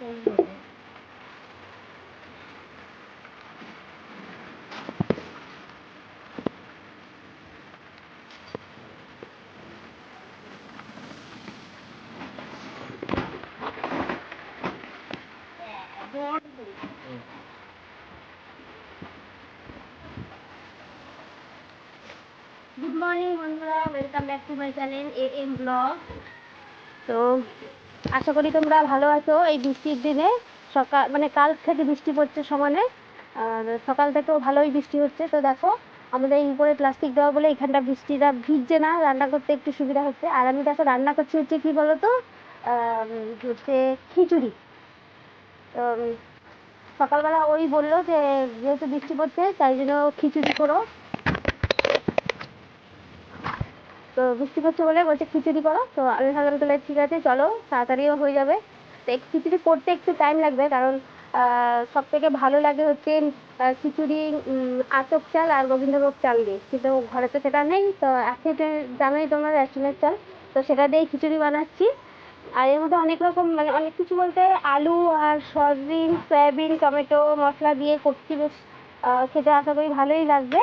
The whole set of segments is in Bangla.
Good morning, Munra. Welcome back to my channel, AM Vlog. So, আশা করি তোমরা ভালো আছো এই বৃষ্টির দিনে। সকাল মানে কাল থেকে বৃষ্টি পড়ছে সমানে। আর সকাল থেকেও ভালোই বৃষ্টি হচ্ছে। তো দেখো আমাদের এই উপরে প্লাস্টিক দেওয়া বলে এখানটা বৃষ্টিটা ভিজছে না রান্না করতে একটু সুবিধা হচ্ছে। আর আমি দেখো রান্না করছি হচ্ছে কি বলতো? আহ, হচ্ছে খিচুড়ি। তো সকালবেলা ওই বলল যে যেহেতু বৃষ্টি পড়ছে তাই জন্য খিচুড়ি করো। তো বৃষ্টি পড়ছে বলে বলছে, খিচুড়ি করো। তো আমি ভাবলাম তাহলে ঠিক আছে, চলো, তাড়াতাড়িও হয়ে যাবে। তো খিচুড়ি করতে একটু টাইম লাগবে, কারণ সব থেকে ভালো লাগে হচ্ছে খিচুড়ি আতপ চাল আর গোবিন্দভোগ চাল দিয়ে। কিন্তু ঘরে তো সেটা নেই, তো এখন জানোই তোমরা রেশনের চাল, তো সেটা দিয়েই খিচুড়ি বানাচ্ছি। আর এর মধ্যে অনেক রকম মানে অনেক কিছু বলতে, আলু আর সয়াবিন সয়াবিন, টমেটো, মশলা দিয়ে করছি বেশ। খেতে আশা করি ভালোই লাগবে।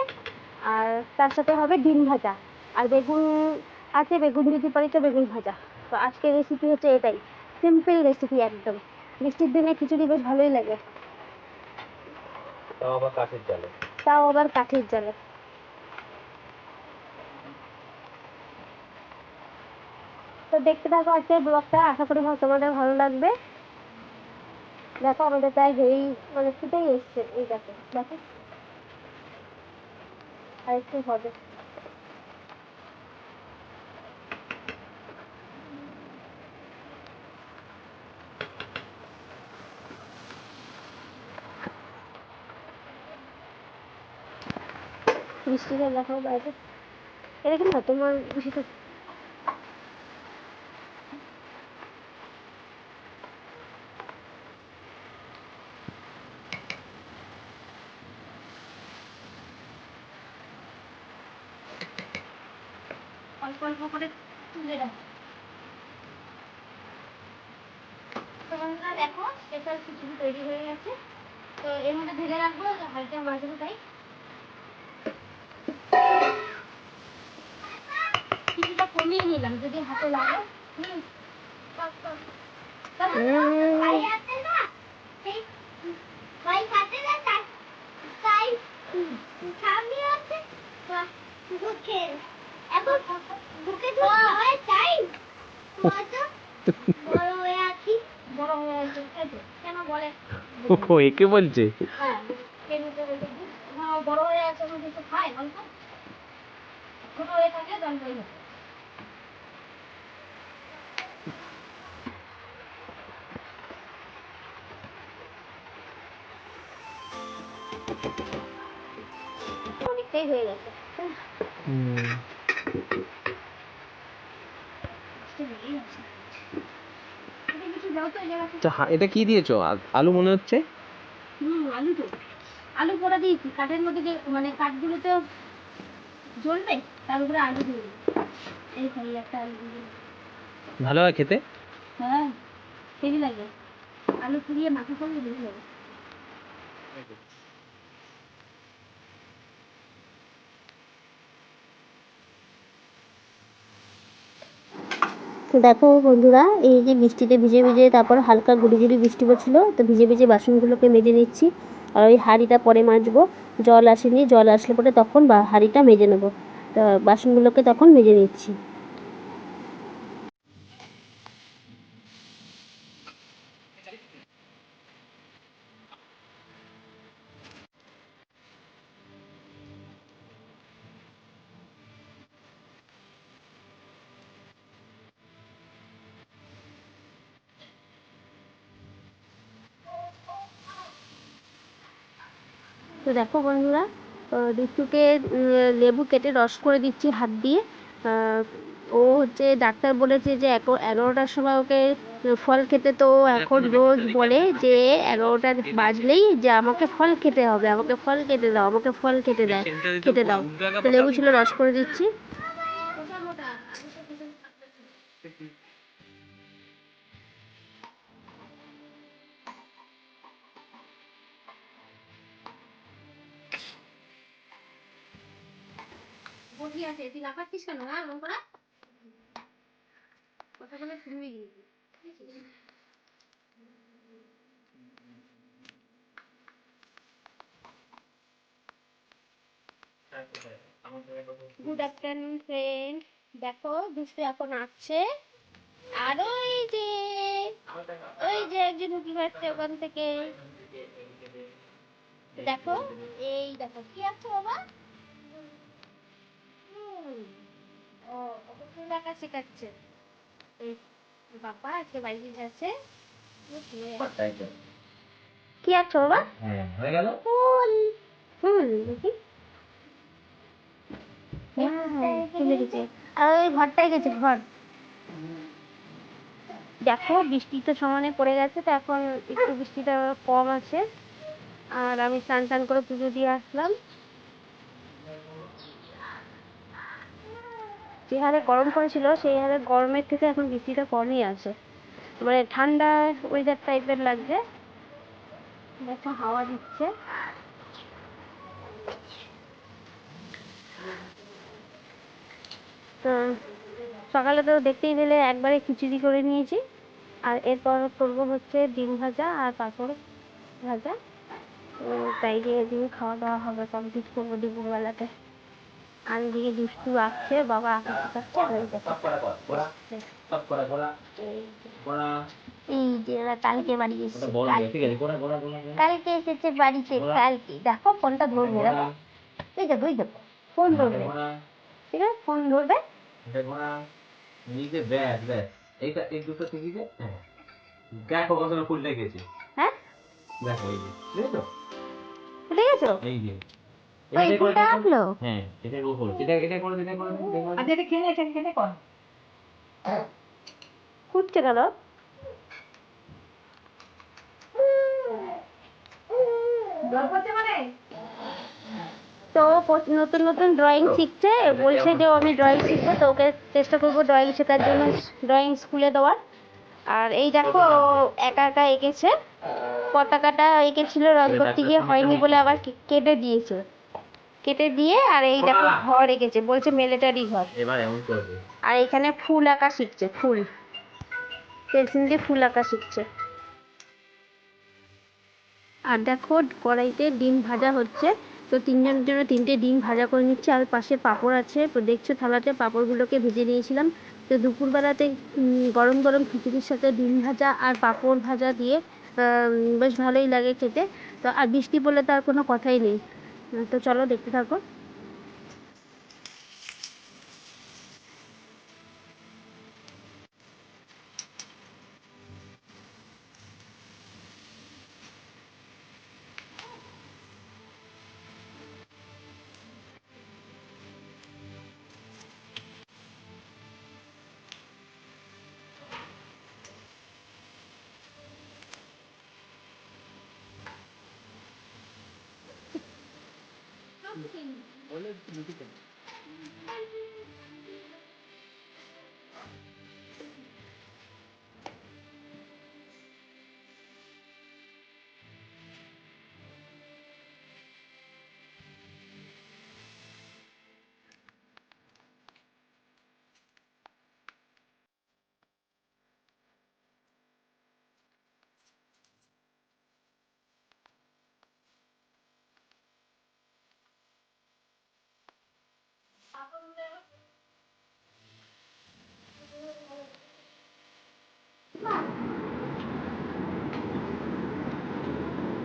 আর তার সাথে হবে ডিম ভাজা। বেগুন আছে বেগুন যদি পারি তো বেগুন ভাজা। তো আজকের রেসিপি হচ্ছে এটাই। সিম্পল রেসিপি একদম। বৃষ্টির দিনে খিচুড়ি বেশ ভালোই লাগে। তাও আবার কাঠের জালে। তাও আবার কাঠের জালে। তো দেখতে থাকো আজকের ব্লগটা আশা করি তোমাদের ভালো লাগবে। দেখো আমাদের প্রায় এই মানে ফুটেই এসছে। এই দেখো দেখো। আর একটু হবে। বৃষ্টিটা দেখো বাইরে। এটা কি না? তোমার অল্প অল্প করে তুলে রাখো দেখো স্পেশাল খিচুড়ি তৈরি হয়ে গেছে। তো এর মধ্যে ঢেলে রাখব, হালকা মাঝে তাই আছি। এই তো, কেন বলে? ও একে বলছে? হ্যাঁ। হ্যাঁ বড় হয়ে আছে কিছু খায় বলতো। ছোট হয়ে দণ্ডই অনেকটাই হয়ে গেছে। এটা কি দিয়েছ? আলু মনে হচ্ছে? হুম আলু তো। আলু পোড়া দিয়েছি। কাঠের মধ্যে যে মানে কাঠগুলো তো জ্বলবে তার উপরে আলু দিয়ে দিই এই খাই একটা আলু দিয়ে ভালো হয় খেতে? হ্যাঁ হেভি লাগে। আলু পুড়িয়ে মাখা করলে হেভি লাগে। দেখো বন্ধুরা, এই যে বৃষ্টিতে ভিজে ভিজে তারপর হালকা গুড়ি বৃষ্টি পড়ছিলো তো ভিজে ভিজে বাসনগুলোকে মেজে নিচ্ছি। আর ওই হাঁড়িটা পরে মাজবো। জল আসেনি, জল আসলে পরে তখন বা হাঁড়িটা মেজে নেব। তো বাসনগুলোকে তখন মেজে নিচ্ছি। তো দেখো বন্ধুরা আহ, লেবু কেটে রস করে দিচ্ছি হাত দিয়ে। ও হচ্ছে ডাক্তার বলেছে যে এগো- এগারোটার সময় ওকে ফল খেতে তো এখন রোজ বলে যে এগারোটা বাজলেই যে আমাকে ফল খেতে হবে আমাকে ফল খেতে দাও আমাকে ফল খেতে দেয় খেতে দাও। তো লেবু ছিল রস করে দিচ্ছি। আছে, তুই লাফাচ্ছিস কেন? হ্যাঁ কথা বলে শুনবি গুড আফটারনুন ফ্রেন্ড দেখো, দুষ্টু এখন আসছে। আর ওই যে ওই যে একজন উঠি পাচ্ছে ওখান থেকে। দেখো, এই দেখো, কি আছে বাবা? ও ওকে ফুল আঁকা শেখাচ্ছে। বাবা আজকে বাড়িতে যাচ্ছে কি আঁকছো বাবা? হ্যাঁ হয়ে গেল? ফুল। ফুল দেখি। হ্যাঁ। আর ওই গেছে ঘর। দেখো বৃষ্টি তো সমানে পড়ে গেছে তো এখন একটু বৃষ্টিটা কম আছে। আর আমি স্নান টান করে পুজো দিয়ে আসলাম। যে হারে গরম পড়েছিল, সেই হারে গরমের থেকে এখন বৃষ্টিটা কমই আছে। মানে ঠান্ডা ওয়েদার টাইপের লাগছে। দেখো, হাওয়া দিচ্ছে। তো সকালে তো দেখতেই পেলে, একবারে খিচুড়ি করে নিয়েছি। আর এরপর করব হচ্ছে ডিম ভাজা আর পাঁপড় ভাজা। তাই দিয়ে দিয়ে খাওয়া দাওয়া হবে কমপ্লিট করব দুপুরবেলাতে। দিকে দুষ্টু আসছে বাবা এই যে- করা এই যে ওরা কালকে বাড়ি এসেছে কালকে- ঠিক আছে এসেছে বাড়িতে কালকে। দেখো ফোনটা ধরবে। দেখো এই দেখো এই দেখো ফোন ধরবে। ঠিক আছে ফোন ধরবে। এইটা এই দুটো থেকে। দেখো কত ফুল লেগেছে হ্যাঁ দেখো এই যে। ভুলে গেছো? এই যে। ওই ফুলটা আঁকলো? হ্যাঁ এটা গোল এটা এটা এটা করে এটা করে। আচ্ছা এটা খেলে এটা খেলে কর। খুঁজছে কেন? জল পড়ছে তো নতুন নতুন ড্রয়িং শিখছে। বলছে যে ও আমি ড্রয়িং শিখব। তো ওকে চেষ্টা করব ড্রয়িং শেখার জন্য ড্রয়িং স্কুলে দেওয়ার। আর এই দেখো ও একা একা এঁকেছে। পতাকাটা এঁকেছিল রং করতে গিয়ে হয়নি বলে আবার কেটে দিয়েছে। কেটে দিয়ে আর এই দেখো ঘর এঁকেছে বলছে মিলিটারি ঘর। এবার এমন করবে। আর এখানে ফুল আঁকা শিখছে ফুল। পেন্সিল দিয়ে ফুল আঁকা শিখছে। আর দেখো কড়াইতে ডিম ভাজা হচ্ছে। তো তিনজনের জন্য তিনটে ডিম ভাজা করে নিচ্ছে। আর পাশে পাঁপড় আছে। তো দেখছ থালাতে পাঁপড়গুলোকে ভেজে নিয়েছিলাম। তো দুপুরবেলাতে গরম গরম খিচুড়ির সাথে ডিম ভাজা আর পাঁপড় ভাজা দিয়ে আহ, বেশ ভালোই লাগে খেতে। তো আর বৃষ্টি পড়লে তো আর কোনো কথাই নেই। তো চলো দেখতে থাকো। Only Only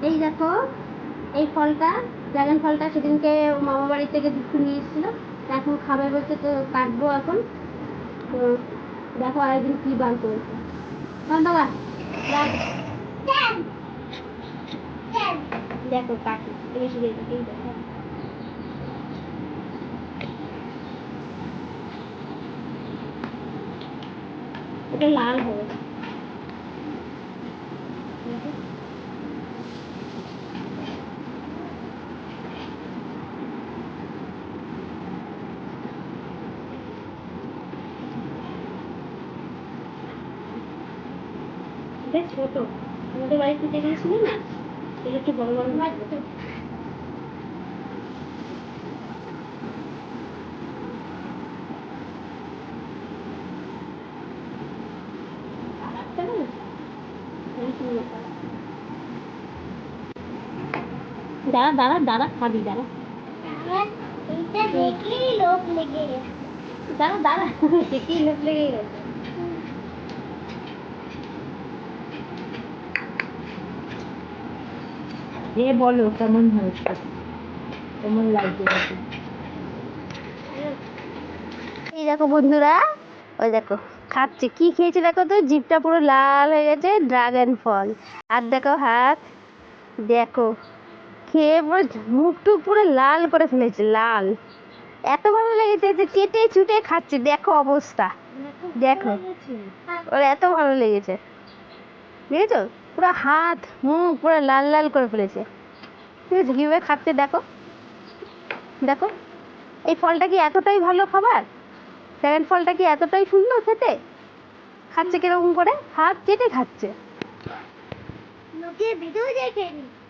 এই দেখো, এই ফলটা ড্রাগন ফলটা সেদিনকে মামা বাড়ি থেকে দুটো নিয়ে এসেছিল। এখন খাবে বলছে তো কাটবো এখন। তো দেখো আরেকদিন কি বার করেছে। বাবা দেখো কাটি এই দেখো। এটা লাল হবে। এটা ছোট। আমাদের বাড়িতে যে গেছিল না এটা একটু বড় বড় দাঁড়া দাঁড়া দাঁড়া খাবি দাঁড়া। গেছে দাঁড়া দাঁড়া দেখলেই লোভ লেগে গেছে এ বলো কেমন হয়েছে কেমন লাগছে? এই দেখো বন্ধুরা ওই দেখো খাচ্ছে। কি খেয়েছে দেখো তো? জিভটা পুরো লাল হয়ে গেছে ড্রাগন ফল। আর দেখো হাত দেখো খেয়ে পুরো মুখ টুক পুরো লাল করে ফেলেছে লাল। এত ভালো লেগেছে যে কেটে চুটে খাচ্ছে দেখো অবস্থা। দেখো ওর এত ভালো লেগেছে। বুঝেছ পুরো হাত মুখ পুরো লাল লাল করে ফেলেছে। ঠিক আছে কীভাবে খাচ্ছে দেখো। দেখো এই ফলটা কি এতটাই ভালো খাবার? ড্রাগন ফলটা কি এতটাই সুন্দর খেতে? খাচ্ছে কীরকম করে? হাত চেটে খাচ্ছে।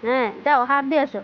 হ্যাঁ যাও হাত দিয়ে আসো।